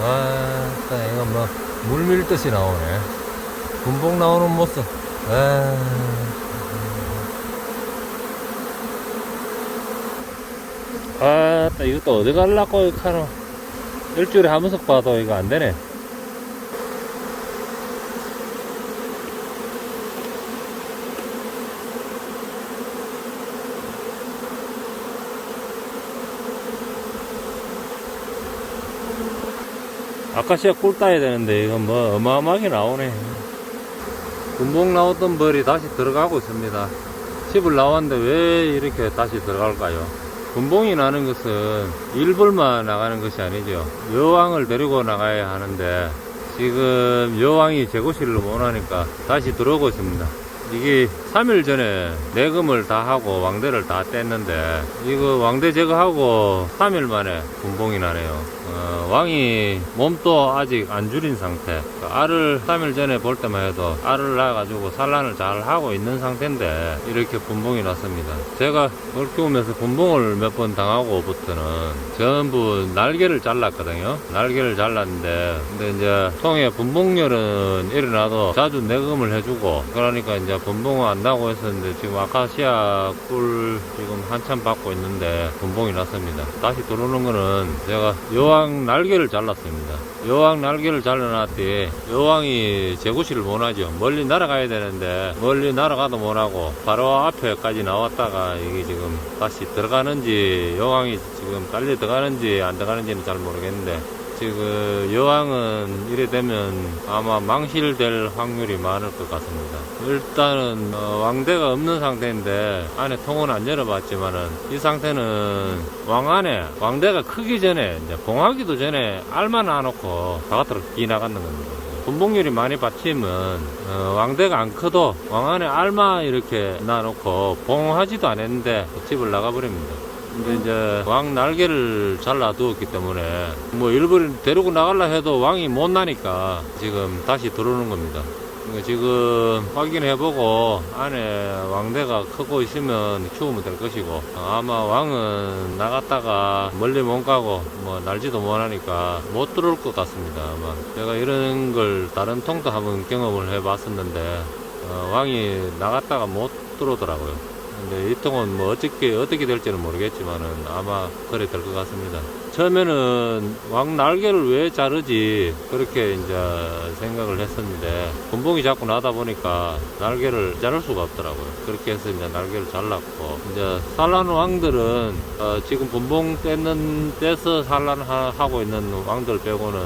아, 딱 이거 뭐, 물 밀듯이 나오네. 군복 나오는 모습. 아. 아, 딱 이것도 어디 갈라고, 이거 하노. 일주일에 한 번씩 봐도 이거 안 되네. 아카시아 꿀 따야 되는데 이건 뭐 어마어마하게 나오네. 군복 나오던 벌이 다시 들어가고 있습니다. 집을 나왔는데 왜 이렇게 다시 들어갈까요? 군복이 나는 것은 일벌만 나가는 것이 아니죠. 여왕을 데리고 나가야 하는데 지금 여왕이 재고실을 못 하니까 다시 들어오고 있습니다 이게 3일 전에 내금을 다 하고 왕대를 다 뗐는데 이거 왕대 제거하고 3일 만에 군복이 나네요. 어, 왕이 몸도 아직 안 줄인 상태. 그 알을 3일 전에 볼 때만 해도 알을 낳아가지고 산란을 잘 하고 있는 상태인데 이렇게 분봉이 났습니다. 제가 뭘 키우면서 분봉을 몇 번 당하고부터는 전부 날개를 잘랐거든요. 날개를 잘랐는데 근데 이제 통에 분봉열은 일어나도 자주 내금을 해주고 그러니까 이제 분봉은 안 나고 했었는데 지금 아카시아 꿀 지금 한참 받고 있는데 분봉이 났습니다. 다시 들어오는 거는 제가 여왕 날개를 잘랐습니다. 여왕 날개를 잘라놨더니 여왕이 제구실을 못하죠. 멀리 날아가야 되는데 멀리 날아가도 못하고 바로 앞에까지 나왔다가 이게 지금 다시 들어가는지 여왕이 지금 빨리 들어가는지 안 들어가는지는 잘 모르겠는데 지금 여왕은 이래 되면 아마 망실될 확률이 많을 것 같습니다. 일단은 어, 왕대가 없는 상태인데 안에 통은 안 열어봤지만은 이 상태는 왕 안에 왕대가 크기 전에 이제 봉하기도 전에 알만 놔놓고 바깥으로 끼 나갔는 겁니다. 분봉률이 많이 받치면 어, 왕대가 안 커도 왕 안에 알마 이렇게 놔놓고 봉하지도 않았는데 집을 나가버립니다. 근데 이제 왕 날개를 잘라두었기 때문에 뭐 일부러 데리고 나갈라 해도 왕이 못 나니까 지금 다시 들어오는 겁니다. 그러니까 지금 확인해보고 안에 왕대가 크고 있으면 키우면 될 것이고 아마 왕은 나갔다가 멀리 못 가고 뭐 날지도 못하니까 못 들어올 것 같습니다. 아마 제가 이런 걸 다른 통도 한번 경험을 해봤었는데 어, 왕이 나갔다가 못 들어오더라고요. 근데 이 통은 뭐 어떻게 어떻게 될지는 모르겠지만은 아마 그래 될 것 같습니다. 처음에는 왕 날개를 왜 자르지 그렇게 이제 생각을 했었는데 분봉이 자꾸 나다 보니까 날개를 자를 수가 없더라고요. 그렇게 해서 이제 날개를 잘랐고 이제 산란 왕들은 어, 지금 분봉 떼는 떼서 산란하고 있는 왕들 빼고는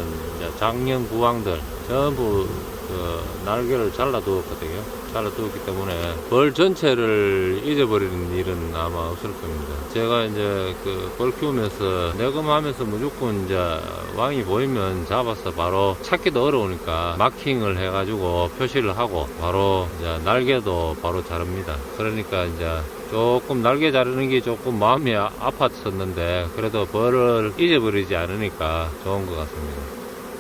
장년 구왕들 전부 그 날개를 잘라두었거든요. 잘라두었기 때문에 벌 전체를 잊어버리는 일은 아마 없을 겁니다. 제가 이제 그 벌 키우면서 내검하면서 무조건 이제 왕이 보이면 잡아서 바로 찾기도 어려우니까 마킹을 해가지고 표시를 하고 바로 이제 날개도 바로 자릅니다. 그러니까 이제 조금 날개 자르는 게 조금 마음이 아- 아팠었는데 그래도 벌을 잊어버리지 않으니까 좋은 것 같습니다.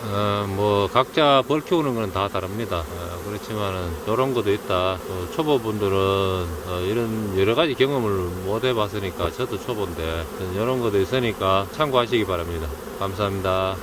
어, 뭐 각자 벌 키우는 건 다 다릅니다. 어, 그렇지만은 이런 것도 있다. 또 초보분들은 어, 이런 여러 가지 경험을 못 해봤으니까 저도 초보인데 이런 것도 있으니까 참고하시기 바랍니다. 감사합니다.